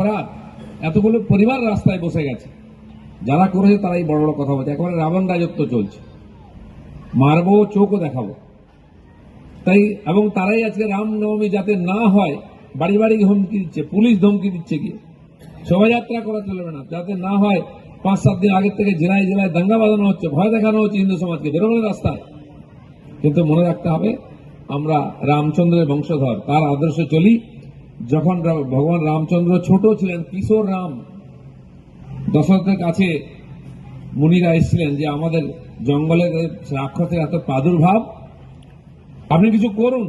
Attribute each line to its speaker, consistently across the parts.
Speaker 1: অপরাধ। এতগুলো পরিবার রাস্তায় বসে গেছে। যারা করেছে তারাই বড় বড় কথা বলছে। একেবারে রাবণ রাজত্ব চলছে। মারবো, চোখও দেখাবো। তাই, এবং তারাই আজকে রামনবমী যাতে না হয়, বাড়ি বাড়ি ধমকি দিচ্ছে, পুলিশ ধমকি দিচ্ছে কি শোভাযাত্রা করা চলবে না। যাতে না হয়, পাঁচ সাত দিন আগের থেকে জেলায় জেলায় দাঙ্গা বাঁধানো হচ্ছে, ভয় দেখানো হচ্ছে হিন্দু সমাজকে। বেরোবে রাস্তায়। কিন্তু মনে রাখতে হবে, আমরা রামচন্দ্রের বংশধর, তার আদর্শে চলি। যখন ভগবান রামচন্দ্র ছোট ছিলেন, কিশোর রাম দশরথের কাছে মুনিরা এসেছিলেন যে আমাদের জঙ্গলে রাক্ষসের এত প্রাদুর্ভাব, আপনি কিছু করুন।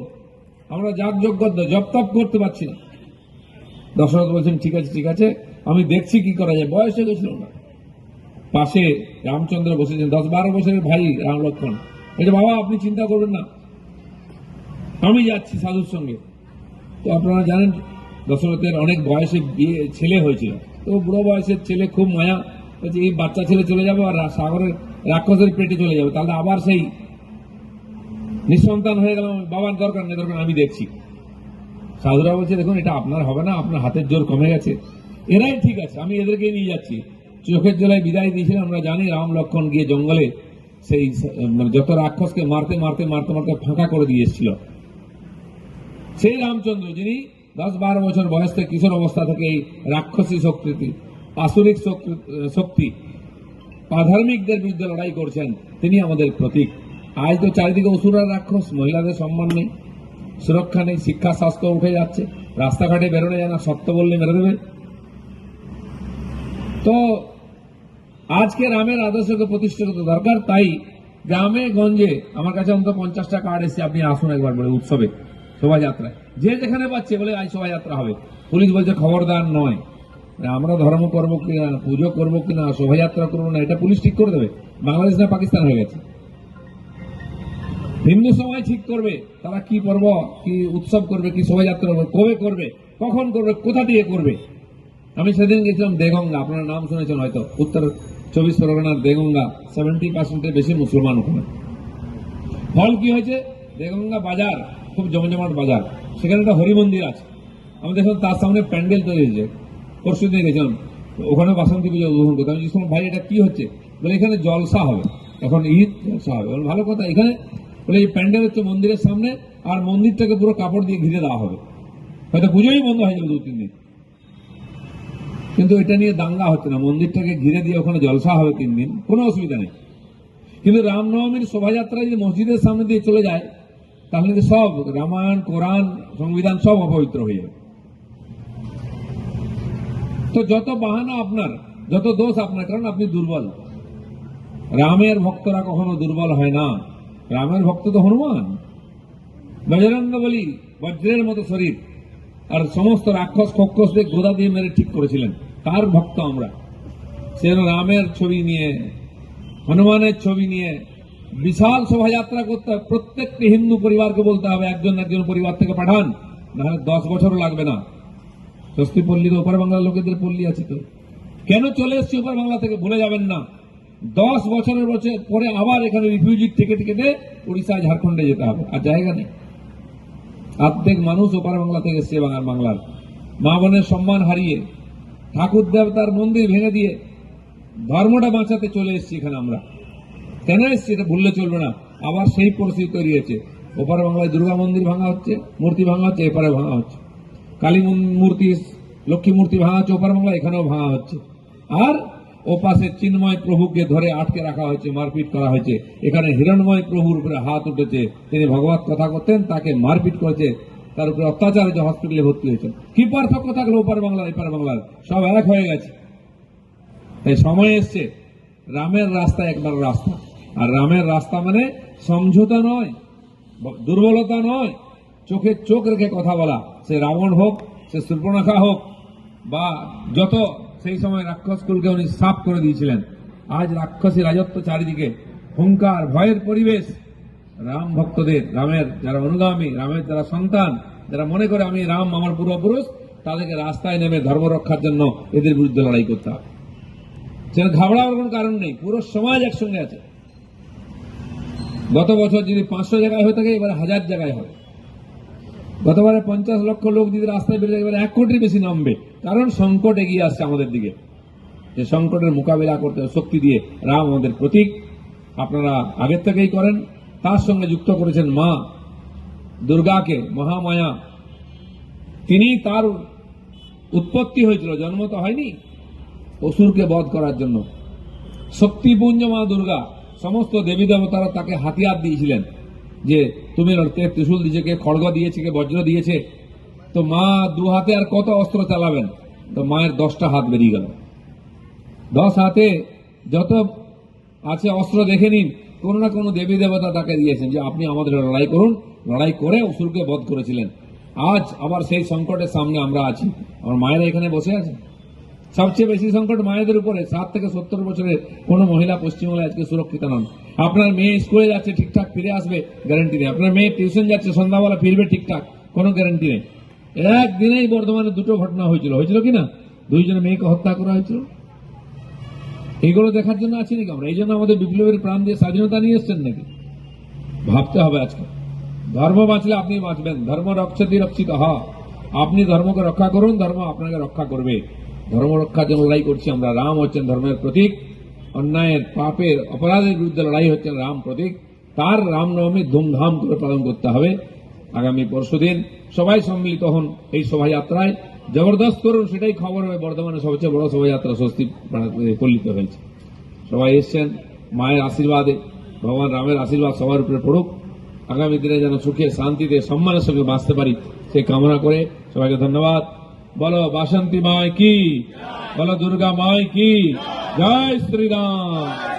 Speaker 1: আমরা যাগ যজ্ঞ জপ তপ করতে পারছি না। দশরথ বলছেন, ঠিক আছে ঠিক আছে, আমি দেখছি কি করা যায়। বয়স হয়ে গেছিল না পাশে রামচন্দ্র বসেছেন দশ বারো বছরের ভাই রাম লক্ষ্মণ এটা বাবা, আপনি চিন্তা করবেন না। আমি যাচ্ছি সাধুর সঙ্গে। তো আপনারা জানেন, দশরথের অনেক বয়সে বিয়ে, ছেলে হয়েছিল। তো বুড়ো বয়সের ছেলে খুব মায়া, বলছে, এই বাচ্চা ছেলে চলে যাবে আর সাগরের রাক্ষসের পেটে চলে যাবে। তাহলে আবার সেই নিঃসন্তান হয়ে গেলাম বাবার দরকার নেই, দরকার আমি দেখছি। সাধুরা বলছে, দেখুন, এটা আপনার হবে না, আপনার হাতের জোর কমে গেছে। এরাই ঠিক আছে, আমি এদেরকে নিয়ে যাচ্ছি। চোখের জলায় বিদায় দিয়েছিলাম, আমরা জানি রাম লক্ষণ গিয়ে জঙ্গলে সেই মানে যত রাক্ষসকে মারতে মারতে মারতে মারতে ফাঁকা করে দিয়ে এসেছিল। সেই রামচন্দ্র, যিনি দশ বারো বছর বয়স থেকে কিশোর অবস্থা থেকে এই রাক্ষসী শক্তি আসুরিক শক্তি- অধার্মিকদের বিরুদ্ধে লড়াই করছেন, তিনি আমাদের প্রতীক। আজ তো চারিদিকে অসুরার রাক্ষস, মহিলাদের সম্মান নেই, সুরক্ষা নেই, শিক্ষা, স্বাস্থ্য উঠে যাচ্ছে, রাস্তাঘাটে বেরোনো যায় না, সত্য বললে মেরে দেবে। তো আজকে রামের আদর্শকে প্রতিষ্ঠিত করতে দরকার, তাই গ্রামে গঞ্জে, আমার কাছে অন্তত পঞ্চাশটা কার্ড এসেছে, আপনি আসুন একবার বলে, উৎসবে। শোভাযাত্রায় যে যেখানে পাচ্ছে বলে আজ শোভাযাত্রা হবে। পুলিশ বলছে খবরদার নয়। আমরা ধর্ম করব কিনা, পুজো করব কিনা, শোভাযাত্রা করব না, এটা পুলিশ ঠিক করে দেবে। বাংলাদেশ না পাকিস্তান হয়ে গেছে। ভিন্ন সময় ঠিক করবে। তারা কি পর্ব, কি উৎসব করবে, কি শোভাযাত্রা করবে, কবে করবে, কখন করবে, কোথা দিয়ে করবে? আমি সেদিন গেছিলাম দেগঙ্গা, আপনার নাম শুনেছেন হয়তো। উত্তর চব্বিশ পরগনার দেগঙ্গা সেভেন্টি পার্সেন্টের বেশি মুসলমান ওখানে। ফল কি হয়েছে? দেগঙ্গা বাজার। খুব জমজমাট বাজার। সেখানে একটা হরি মন্দির আছে। আমি দেখলাম তার সামনে প্যান্ডেল তৈরি হয়েছে। পরশু দিন গেছিলাম ওখানে বাসন্তী পুজো উদ্বোধন করতে। আমি জিজ্ঞেস ভাই, এটা কি হচ্ছে? বলে, এখানে জলসা হবে। এখন ঈদ, জলসা হবে। ভালো কথা। এখানে বলে, এই প্যান্ডেল হচ্ছে মন্দিরের সামনে আর মন্দিরটাকে পুরো কাপড় দিয়ে ঘিরে দেওয়া হবে। হয়তো পুজোই বন্ধ হয়ে যাবে দু তিন দিন। কিন্তু এটা নিয়ে দাঙ্গা হচ্ছে না। মন্দিরটাকে ঘিরে দিয়ে ওখানে জলসা হবে তিন দিন। কোনো অসুবিধা নেই। কিন্তু রামনবমীর শোভাযাত্রা যদি মসজিদের সামনে দিয়ে চলে যায় তাহলে কিন্তু সব রামায়ণ, কোরআন, সংবিধান সব অপবিত্র হয়ে যাবে। তো যত বাহানা আপনার, যত দোষ আপনার, কারণ আপনি দুর্বল। রামের ভক্তরা কখনো দুর্বল হয় না। রামের ভক্ত তো হনুমান। বজরঙ্গ বলি বজ্রের মতো শরীর। আর সমস্ত রাক্ষস খক্ষসদের গোদা দিয়ে মেরে ঠিক করেছিলেন। তার ভক্ত আমরা? সে রামের ছবি নিয়ে, হনুমানের ছবি নিয়ে বিশাল শোভাযাত্রা করতে হবে। প্রত্যেকটি হিন্দু পরিবারকে বলতে হবে, একজন একজন পরিবার থেকে পাঠান, নাহলে দশ বছরও লাগবে না। স্বস্তি পল্লী তো ওপার বাংলার লোকেদের পল্লী আছে তো। কেন চলে এসছি ওপার বাংলা থেকে? ভুলে যাবেন না। দশ বছরের বছর পরে আবার এখানে রিফিউজির টিকিট কেটে উড়িষ্যা, ঝাড়খণ্ডে যেতে হবে। আর জায়গা নেই। অর্ধেক মানুষ ওপার বাংলা থেকে এসছে বাংলার বাংলার। মা বোনের সম্মান হারিয়ে, ঠাকুর দেবতার মন্দির ভেঙে দিয়ে ধর্মটা বাঁচাতে চলে এসেছি এখানে আমরা। কেন এসছি এটা ভুললে চলবে না? আবার সেই পরিস্থিতি তৈরি হয়েছে। ওপার বাংলায় দুর্গা মন্দির ভাঙা হচ্ছে, মূর্তি ভাঙা হচ্ছে, এপারে ভাঙা হচ্ছে। কালী মূর্তি, লক্ষ্মী মূর্তি ভাঙা হচ্ছে, ওপার বাংলা এখানেও ভাঙা হচ্ছে। আর ও পাশে চিন্ময় প্রভুকে ধরে আটকে রাখা হয়েছে, মারপিট করা হয়েছে। এখানে হিরণময় প্রভুর উপরে হাত উঠেছে। তিনি ভগবত কথা করতেন তাকে মারপিট করেছে। তার উপরে অত্যাচার হয়েছে, হসপিটালে ভর্তি হয়েছেন কি পার্থক্য থাকল ওপার বাংলা এপার বাংলার সব এক হয়ে গেছে। তাই সময় এসছে। রামের রাস্তা একবার রাস্তা। আর রামের রাস্তা মানে সমঝোতা নয়, দুর্বলতা নয়। চোখে চোখ রেখে কথা বলা, সে রাবণ হোক, সে সূর্পণখা হোক, বা যত সেই সময় রাক্ষসকুলকে উনি সাফ করে দিয়েছিলেন, আজ রাক্ষসী রাজত্ব চারিদিকে হুঙ্কার, ভয়ের পরিবেশ। রাম ভক্তদের, রামের যারা অনুগামী, রামের যারা সন্তান, যারা মনে করে আমি রাম, আমার পূর্বপুরুষ, তাদেরকে রাস্তায় নেমে ধর্ম রক্ষার জন্য এদের বিরুদ্ধে লড়াই করতে হবে। সেটা ঘাবড়াবার কোনো কারণ নেই, পুরো সমাজ একসঙ্গে আছে। গত বছর যদি পাঁচশো জায়গায় হয়ে থাকে, এবার হাজার জায়গায় হবে গতবারে পঞ্চাশ লক্ষ লোক যদি রাস্তায় বেরিয়ে এবারে এক কোটির বেশি নামবে। কারণ সংকট এগিয়ে আসছে আমাদের দিকে। যে সংকটের মোকাবিলা করতে শক্তি দিয়ে। রাম আমাদের প্রতীক। আপনারা আগের থেকেই করেন। তার সঙ্গে যুক্ত করেছেন মা দুর্গাকে, মহামায়া। তিনি তার উৎপত্তি হয়েছিল, জন্ম তো হয়নি, অসুরকে বধ করার জন্য। শক্তিপুঞ্জ মা দুর্গা। সমস্ত দেবী দেবতারা তাকে হাতিয়ার দিয়েছিলেন যে তুমি ত্রিশূল দিয়েছে কে খড়গ দিয়েছে কে বজ্র দিয়েছে। তো মা দু হাতে আর কত অস্ত্র চালাবেন? তো মায়ের দশটা হাত বেরিয়ে গেল। দশ হাতে যত আছে অস্ত্র দেখে নিন, কোনো না কোনো দেবী দেবতা তাকে দিয়েছেন যে আপনি আমাদের লড়াই করুন, লড়াই করে অসুরকে বধ করেছিলেন। আজ আবার সেই সংকটের সামনে আমরা আছি। আমার মায়েরা এখানে বসে আছে সবচেয়ে বেশি সংকট মায়েদের উপরে। সাত থেকে সত্তর বছরের কোনো মহিলা পশ্চিমবাংলায় আজকে সুরক্ষিত নন। আপনার মেয়ে স্কুলে যাচ্ছে, ঠিকঠাক ফিরে আসবে গ্যারান্টি নেই। আপনার মেয়ে টিউশন যাচ্ছে, সন্ধ্যাবেলা ফিরবে, ঠিকঠাক, কোনো গ্যারান্টি নেই। একদিনেই বর্ধমানে দুটো ঘটনা হয়েছিল। হয়েছিল কি না? দুইজনে মেয়েকে হত্যা করা হয়েছিল। এগুলো দেখার জন্য আছি নাকি আমরা? এই জন্য আমাদের বিপ্লবের প্রাণ দিয়ে স্বাধীনতা নিয়ে এসছেন নাকি? ভাবতে হবে আজকে। ধর্ম বাঁচলে আপনি বাঁচবেন। ধর্ম রক্ষতি রক্ষিত হ আপনি ধর্মকে রক্ষা করুন, ধর্ম আপনাকে রক্ষা করবে। ধর্ম রক্ষার জন্য লড়াই করছি আমরা। রাম হচ্ছেন ধর্মের প্রতীক। অন্যায়ের, পাপের, অপরাধের বিরুদ্ধে লড়াই হচ্ছেন রাম প্রতীক। তার রামনবমী ধুমধাম করে পালন করতে হবে। আগামী পরশুদিন সবাই সম্মিলিত হন এই শোভাযাত্রায়। জবরদস্ত করুন, সেটাই খবর হবে। বর্ধমানে সবচেয়ে বড় শোভাযাত্রা স্বস্তি পল্লিত হয়েছে। সবাই এসছেন মায়ের আশীর্বাদে। ভগবান রামের আশীর্বাদ সবার উপরে পড়ুক। আগামী দিনে যেন সুখে, শান্তিতে, সম্মানের সঙ্গে বাঁচতে পারি সেই কামনা করে সবাইকে ধন্যবাদ। বলো বাসন্তী মায় কি? বলো দুর্গা মায় কি? জয় শ্রীরাম।